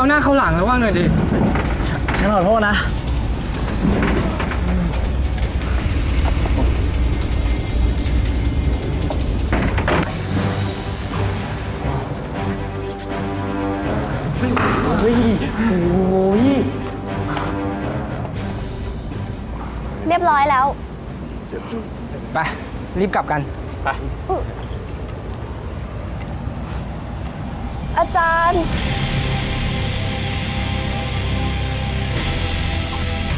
เขาหน้าเขาหลังแล้วว่าหน่อยดิฉันขอโทษนะเรียบร้อยแล้ว ไป รีบกลับกันอาจารย์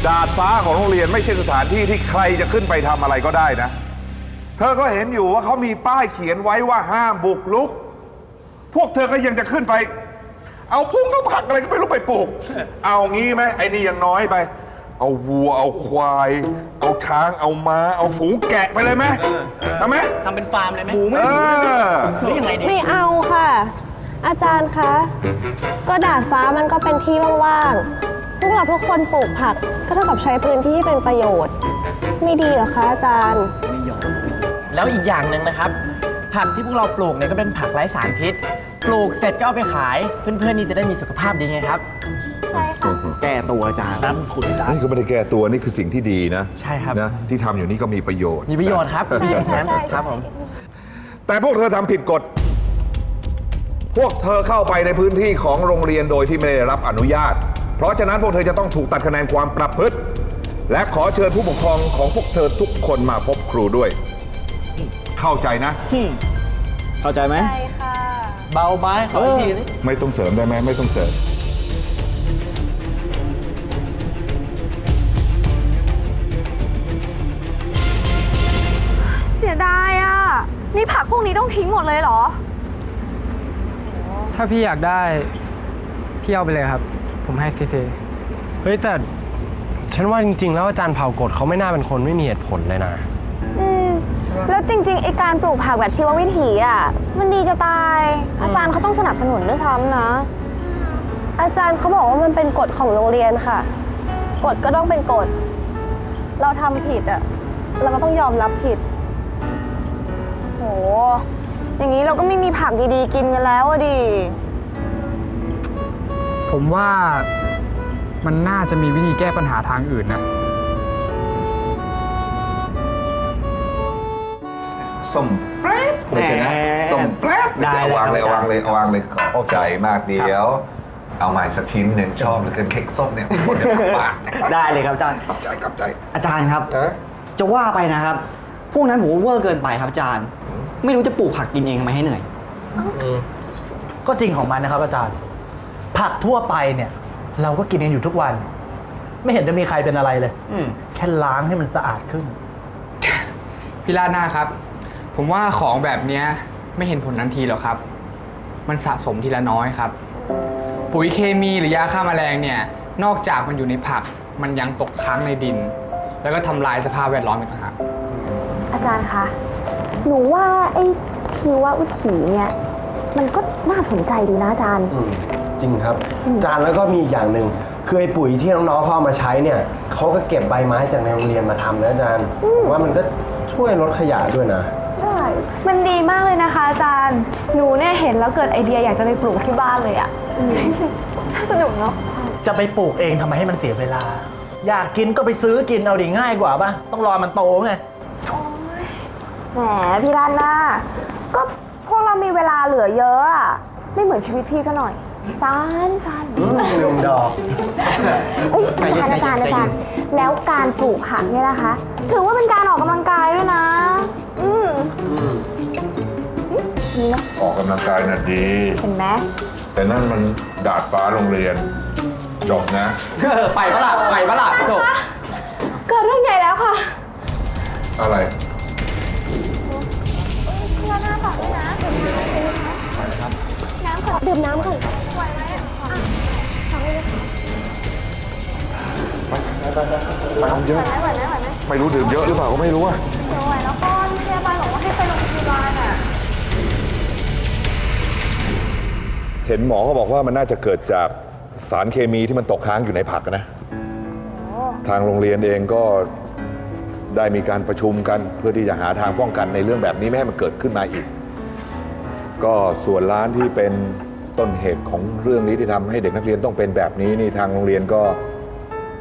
ดาดฟ้าของโรงเรียนไม่ใช่สถานที่ที่ใครจะขึ้นไปทำอะไรก็ได้นะ เธอก็เห็นอยู่ว่าเขามีป้ายเขียนไว้ว่าห้ามบุกลุก พวกเธอก็ยังจะขึ้นไป เอาพุ่งเอาผักอะไรก็ไม่รู้ไปปลูก เอางี้ไหมไอ้นี่ยังน้อยไป เอาวัวเอาควาย เอาช้างเอาม้า เอาฝูงแกะไปเลยไหมทำไหมทำเป็นฟาร์มเลยไหมเออหรือยังไงดีไม่เอาค่ะ อาจารย์คะ ก็ดาดฟ้ามันก็เป็นที่ว่างๆพ วกเราทุกคนปลูกผักก็เท่ากับใช้พื้นที่ให้เป็นประโยชน์ ไม่ดีเหรอคะอาจารย์แล้วอีกอย่างหนึ่งนะครับ ผักที่พวกเราปลูกเนี่ยก็เป็นผักไร้สารพิษ ปลูกเสร็จก็เอาไปขาย เพื่อนๆนี่จะได้มีสุขภาพดีไงครับ ใช่ค่ะ แก้ตัวอาจารย์น้ำขุนจ้านี่คือไม่ได้แก้ตัวนี่คือสิ่งที่ดีนะใช่ครับ นะที่ทำอยู่นี่ก็มีประโยชน์มีประโยชน์ครับมีประโยชน์ใช่นะใช่ ครับผม แต่พวกเธอทำผิดกฎ พวกเธอเข้าไปในพื้นที่ของโรงเรียนโดยที่ไม่ได้รับอนุญาต เพราะฉะนั้นพวกเธอจะต้องถูกตัดคะแนนความประพฤติ และขอเชิญผู้ปกครองของพวกเธอทุกคนมาพบครูด้วย เข้าใจนะ เข้าใจไหม ใช่ค่ะ เบาไม้ขออีกทีสิไม่ต้องเสริมได้ไหมไม่ต้องเสริม เสียดายอะ นี่ผักพวกนี้ต้องทิ้งหมดเลยเหรอ ถ้าพี่อยากได้ พี่เอาไปเลยครับ ผมให้ฟรีเฮ้ยแต่ฉันว่าจริง ๆ แล้วอาจารย์เผ่ากฎเขาไม่น่าเป็นคนไม่มีเหตุผลเลยนะ อืมแล้วจริงๆไอการปลูกผักแบบชีววิถีอะ มันดีจะตาย อาจารย์เขาต้องสนับสนุนด้วยซ้ำนะ อาจารย์เขาบอกว่ามันเป็นกฎของโรงเรียนค่ะ กฎก็ต้องเป็นกฎ เราทำผิดอะ เราก็ต้องยอมรับผิด โห อย่างนี้เราก็ไม่มีผักดีๆกินกันแล้วอะดิๆ ผมว่ามันน่าจะมีวิธีแก้ปัญหาทางอื่นนะส้มแป๊ดไม่ใช่นะแหมส้มแป๊ดไม่ใช่ได้เอาเลยวางเลยครัเอาบวางเลยเอาวางเลยขอบใจมากเดียว เอาใหม่สักชิ้นหนึ่งชอบเหลือเกินเค้กส้มเนี่ยคนจะทำปากได้เลยครับอาจารย์ ขอบใจขอบใจอาจารย์ครับ นะจะว่าไปนะครับ พวกนั้นผมว่าเวอร์เกินไปครับอาจารย์ ไม่รู้จะปลูกผักกินเองทำไมให้เหนื่อย ก็จริงของมันนะครับอาจารย์ ผักทั่วไปเนี่ย เราก็กินกันอยู่ทุกวัน ไม่เห็นจะมีใครเป็นอะไรเลย อืม แค่ล้างให้มันสะอาดขึ้น พี่ลาดหน้าครับ ผมว่าของแบบเนี้ยไม่เห็นผลทันทีหรอกครับ มันสะสมทีละน้อยครับ ปุ๋ยเคมีหรือยาฆ่าแมลงเนี่ย นอกจากมันอยู่ในผัก มันยังตกค้างในดิน แล้วก็ทำลายสภาพแวดล้อมอีกต่างหากอาจารย์คะ หนูว่าไอ้ชีววิถีเนี่ย มันก็น่าสนใจดีนะอาจารย์ อืม จริงครับอาจารย์แล้วก็มีอีกอย่างหนึ่งคือไอ้ปุ๋ยที่น้องๆเขาเอามาใช้เนี่ยเขาก็เก็บใบไม้จากในโรงเรียนมาทำนะอาจารย์ผมว่ามันก็ช่วยลดขยะด้วยนะ ใช่ มันดีมากเลยนะคะอาจารย์ หนูเนี่ยเห็นแล้วเกิดไอเดียอยากจะไปปลูกที่บ้านเลยอะน่าสนุกเนาะ จะไปปลูกเองทำไมให้มันเสียเวลา อยากกินก็ไปซื้อกินเอาดีง่ายกว่าปะต้องรอมันโตไง แหมพี่รันน่าก็พวกเรามีเวลาเหลือเยอะอะไม่เหมือนชีวิตพี่ซะหน่อย สั้นสั้นลุงดอก เอ้ยอาจารย์อาจารย์อาจารย์แล้วการปลูกผักเนี่ยนะคะ ถือว่าเป็นการออกกำลังกายด้วยนะ อืมนี่นะออกกำลังกายน่ะดี เห็นไหมแต่นั่นมันดาดฟ้าโรงเรียน จบนะไปปะล่ะไปปะล่ะจบเกิดเรื่องใหญ่แล้วค่ะอะไรพี่รันน่าฝากด้วยนะดื่มน้ำก่อนน้ำก่อน ไหวไหมอะฝากด้วไปเยอะไหวไหมไหวไหมไม่รู้ดื่มเยอะหรือเปล่าก็ไม่รู้อะเดี๋ยวไหวแล้วก่อนพยาบาลบอกว่าให้ไปโรงพยาบาลอะเห็นหมอเขาบอกว่ามันน่าจะเกิดจากสารเคมีที่มันตกค้างอยู่ในผักนะทางโรงเรียนเองก็ได้มีการประชุมกันเพื่อที่จะหาทางป้องกันในเรื่องแบบนี้ไม่ให้มันเกิดขึ้นมาอีก ก็ส่วนร้านที่เป็น ต้นเหตุของเรื่องนี้ที่ทำให้เด็กนักเรียนต้องเป็นแบบนี้นี่ทางโรงเรียนก็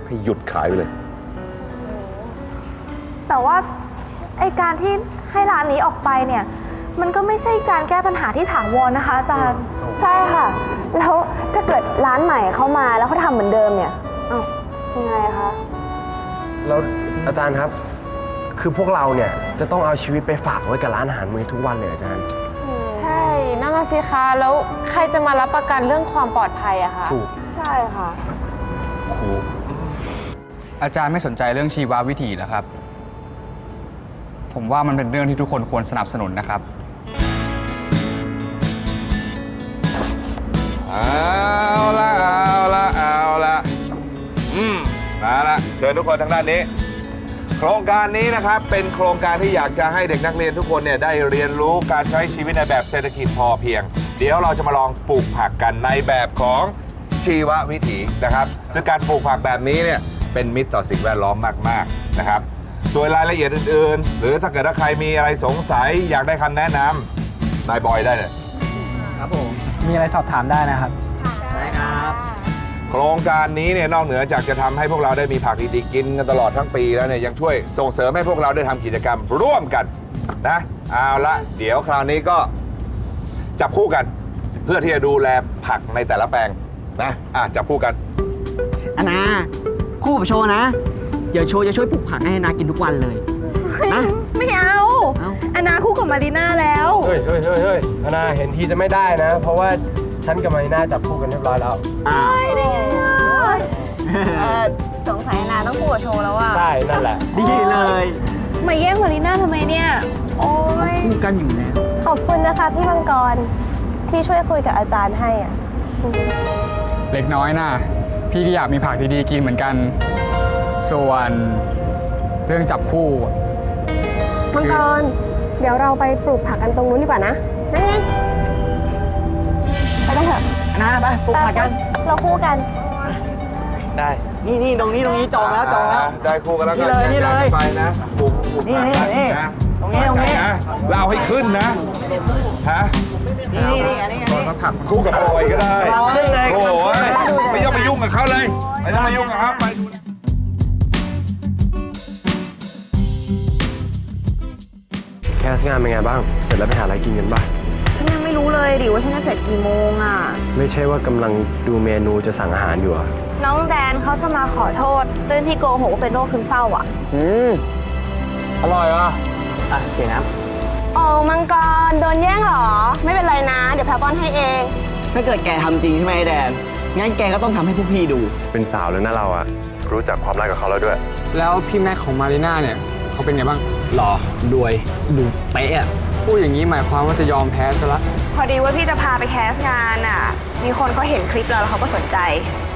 ให้หยุดขายไปเลย แต่ว่าไอการที่ให้ร้านนี้ออกไปเนี่ย มันก็ไม่ใช่การแก้ปัญหาที่ถาวรนะคะอาจารย์ใช่ค่ะ แล้วถ้าเกิดร้านใหม่เข้ามาแล้วเขาทำเหมือนเดิมเนี่ยอ้าวยังไงคะแล้วอาจารย์ครับ คือพวกเราเนี่ยจะต้องเอาชีวิตไปฝากไว้กับร้านอาหารมื้อทุกวันเลยอาจารย์ใช่ นั่นน่ะสิคะแล้วใครจะมารับประกันเรื่องความปลอดภัยอะคะถูกใช่ค่ะอาจารย์ไม่สนใจเรื่องชีววิถีเหรอครับ ผมว่ามันเป็นเรื่องที่ทุกคนควรสนับสนุนนะครับ เอาละเอาละเอาละอืมมาละเชิญทุกคนทางด้านนี้โครงการนี้นะครับเป็นโครงการที่อยากจะให้เด็กนักเรียนทุกคนเนี่ยได้เรียนรู้การใช้ชีวิตในแบบเศรษฐกิจพอเพียง เดี๋ยวเราจะมาลองปลูกผักกันในแบบของชีววิถีนะครับ ซึ่งการปลูกผักแบบนี้เนี่ยเป็นมิตรต่อสิ่งแวดล้อมมากๆนะครับ ส่วนรายละเอียดอื่นๆ หรือถ้าเกิดว่าใครมีอะไรสงสัยอยากได้คำแนะนำนายบอยได้เลย ครับผม มีอะไรสอบถามได้นะครับได้ครับ โครงการนี้เนี่ยนอกเหนือจากจะทำให้พวกเราได้มีผักดีๆกินกันตลอดทั้งปีแล้วเนี่ยยังช่วยส่งเสริมให้พวกเราได้ทำกิจกรรมร่วมกันนะเอาละเดี๋ยวคราวนี้ก็จับคู่กัน เพื่อที่จะดูแลผักในแต่ละแปลงนะอะจับคู่กัน อานาคู่กับโชว์นะ เดี๋ยวโชว์จะช่วยปลูกผักให้นากินทุกวันเลย นะ ไม่เอาเอ้าอนาคู่กับมารีน่าแล้ว เฮ้ยเฮ้ยเฮ้ยเฮ้ยอานาเห็นทีจะไม่ได้นะ เพราะว่า ฉันกับมารีน่าจับคู่กันเรียบร้อยแล้วอ้าวเออสงสัยนาต้องพูดกับโชว์แล้วอะใช่นั่นแหละดีเลยมาแย่งมารีน่าทำไมเนี่ย โอ้ยคู่กันอยู่แล้ว ขอบคุณนะคะพี่มังกร ที่ช่วยคุยกับอาจารย์ให้อะ เล็กน้อยนะพี่ก็อยากมีผักดีๆกินเหมือนกัน ส่วนเรื่องจับคู่ มังกร เดี๋ยวเราไปปลูกผักกันตรงนู้นดีกว่านะนั่นไงไปกั นเถอะอานาไปปลูกผักกัน เราคู่กัน ได้ นี่นี่ตรงนี้ตรงนี้จองแล้วจองแล้ว ได้คู่กันแล้วกันนี่เลยนี่เลยไปนะปลูกปลูกนี่ผักนี่นะนี่ นะตรงนี้ตรงนี้ นะเราเอาให้ขึ้นนะฮะนี่นี่นี่อันนี้อันนี้ คู่กับปอยก็ได้ขึ้นเลย โอ้ยไม่ต้องไปยุ่งกับเขาเลยไม่ต้องไปยุ่งกับเขาไปดูแคสงานเป็นไงบ้าง เสร็จแล้วไปหาอะไรกินกันบ้างฉันยังไม่รู้ เลยดิว่าฉันจะเสร็จกี่โมงอะ ไม่ใช่ว่ากำลังดูเมนูจะสั่งอาหารอยู่เหรอะน้องแดนเขาจะมาขอโทษ เรื่องที่โกหกว่าเป็นโรคซึมเศร้าอะ อืม อร่อยว่ะอะเขียนน้โอ้มังกรโดนแย่งเหรอ ไม่เป็นไรนะ เดี๋ยวแพรป้อนให้เองำถ้าเกิดแกทำจริงใช่ไหมไอ้แดน งั้นแกก็ต้องทำให้พวกพี่ดู เป็นสาวแล้วนะเราอะรู้จักความรักกับเขาแล้วด้วย แล้วพี่แม็กของมารีน่าเนี่ยเขาเป็นไงบ้าง หล่อรวย ดูเป๊ะอะ พูดอย่างนี้หมายความว่าจะยอมแพ้ซะละ พอดีว่าพี่จะพาไปแคสงานอะ มีคนเขาเห็นคลิปเราแล้วเขาก็สนใจ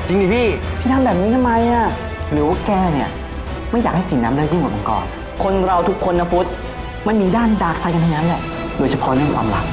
จริงดิพี่ พี่ทำแบบนี้ทำไมอะหรือว่าแกเนี่ย ไม่อยากให้สีน้ำเลิกยุ่งกับมังกร คนเราทุกคนนะฟุตมันมีด้านดาร์กไซด์กันทั้งนั้นแหละ โดยเฉพาะเรื่องความรัก